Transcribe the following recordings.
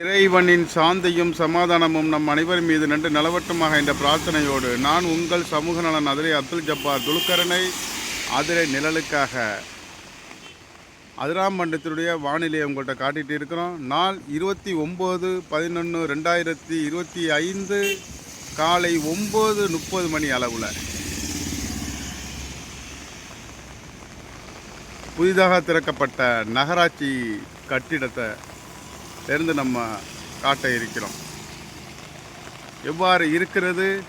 இறைவனின் சாந்தியும் சமாதானமும் நம் அனைவர் மீது நின்று நலவட்டுமாக என்ற பிரார்த்தனையோடு நான் உங்கள் சமூக நலன் அதிரை அப்துல் ஜப்பார் துலுக்கரனை அதிரை நிழலுக்காக அதிராம் மண்டலத்தினுடைய வானிலையை உங்கள்கிட்ட காட்டிட்டு இருக்கிறோம். நாள் இருபத்தி ஒம்பது பதினொன்று ரெண்டாயிரத்தி இருபத்தி ஐந்து காலை ஒம்பது முப்பது மணி அளவில். புதிதாக திறக்கப்பட்ட நகராட்சி கட்டிடத்தை இருந்து நம்ம காட்ட இருக்கிறோம். எவ்வாறு இருக்கிறது?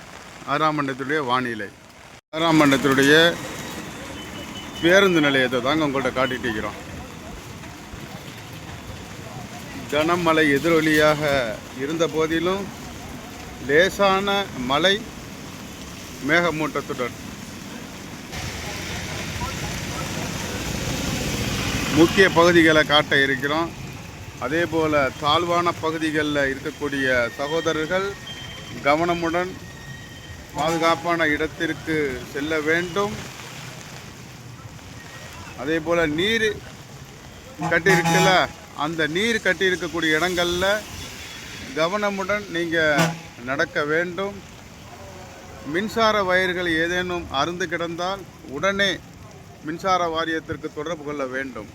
ஆறாம் மண்டலத்துடைய வானிலை. ஆறாம் மண்டலத்துடைய பேருந்து நிலையத்தை தாங்க உங்கள்கிட்ட காட்டிட்டு இருக்கிறோம். கனமழை எதிரொலியாக இருந்த போதிலும் லேசான மழை மேகமூட்டத்துடன் முக்கிய பகுதிகளை காட்ட இருக்கிறோம். அதே போல் தாழ்வான பகுதிகளில் இருக்கக்கூடிய சகோதரர்கள் கவனமுடன் பாதுகாப்பான இடத்திற்கு செல்ல வேண்டும். அதே போல் நீர் கட்டியிருக்குல்ல அந்த நீர் கட்டியிருக்கக்கூடிய இடங்களில் கவனமுடன் நீங்கள் நடக்க வேண்டும். மின்சார வயர்கள் ஏதேனும் அருந்து கிடந்தால் உடனே மின்சார வாரியத்திற்கு தொடர்பு கொள்ள வேண்டும்.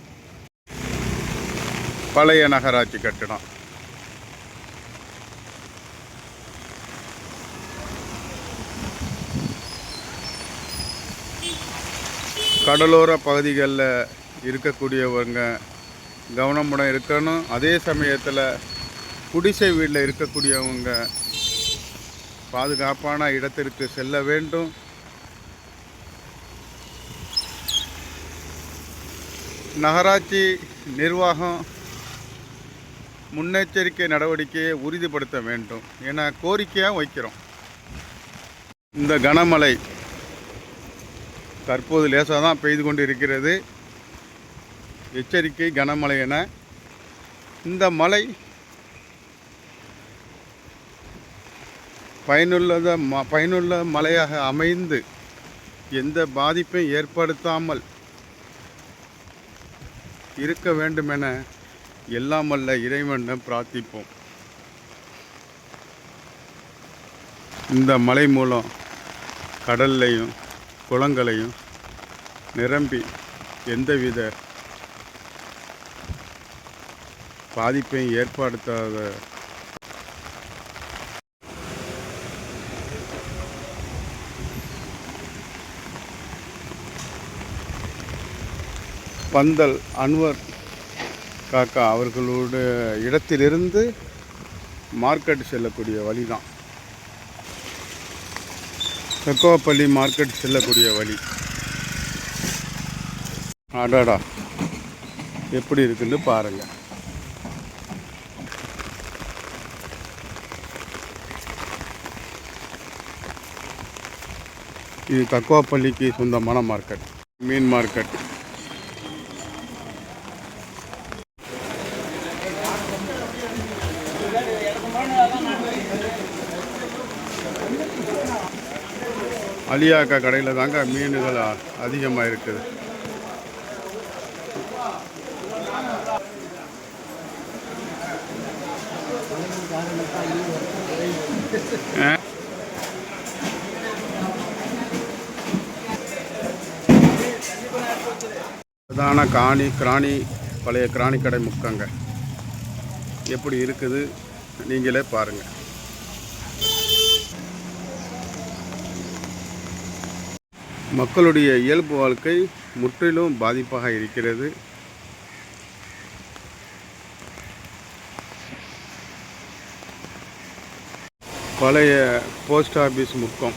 பழைய நகராட்சி கட்டிடம். கடலோர பகுதிகளில் இருக்கக்கூடியவங்க கவனமுடன் இருக்கணும். அதே சமயத்தில் குடிசை வீட்டில் இருக்கக்கூடியவங்க பாதுகாப்பான இடத்திற்கு செல்ல வேண்டும். நகராட்சி நிர்வாகம் முன்னெச்சரிக்கை நடவடிக்கையை உறுதிப்படுத்த வேண்டும் என கோரிக்கையாக வைக்கிறோம். இந்த கனமழை தற்போது லேசாக தான் பெய்து கொண்டு இருக்கிறது எச்சரிக்கை கனமழை என. இந்த மழை பயனுள்ளத ம பயனுள்ள மழையாக அமைந்து எந்த பாதிப்பையும் ஏற்படுத்தாமல் இருக்க வேண்டுமென எல்லாம் வல்ல இறைவனை பிரார்த்திப்போம். இந்த மழை மூலம் கடல்லையும் குளங்களையும் நிரம்பி எந்தவித பாதிப்பையும் ஏற்படுத்தாத பந்தல் அன்வர் காக்கா அவர்களோட இடத்திலிருந்து மார்க்கெட் செல்லக்கூடிய வழி தான் தெக்கோப்பள்ளி மார்க்கெட் செல்லக்கூடிய வழி. அடாடா. எப்படி இருக்குன்னு பாருங்கள் இது கக்குவாப்பள்ளிக்கு சொந்தமான மார்க்கெட். மீன் மார்க்கெட். அலியாக்கா கடையில் தாங்க மீன்கள் அதிகமாக இருக்குது பிரதான காணி கிராணி பழைய கிராணி கடை முக்கங்க. எப்படி இருக்குது? நீங்களே பாருங்கள் மக்களுடைய இயல்பு வாழ்க்கை முற்றிலும் பாதிப்பாக இருக்கிறது. பழைய போஸ்ட் ஆஃபீஸ் முக்கம்.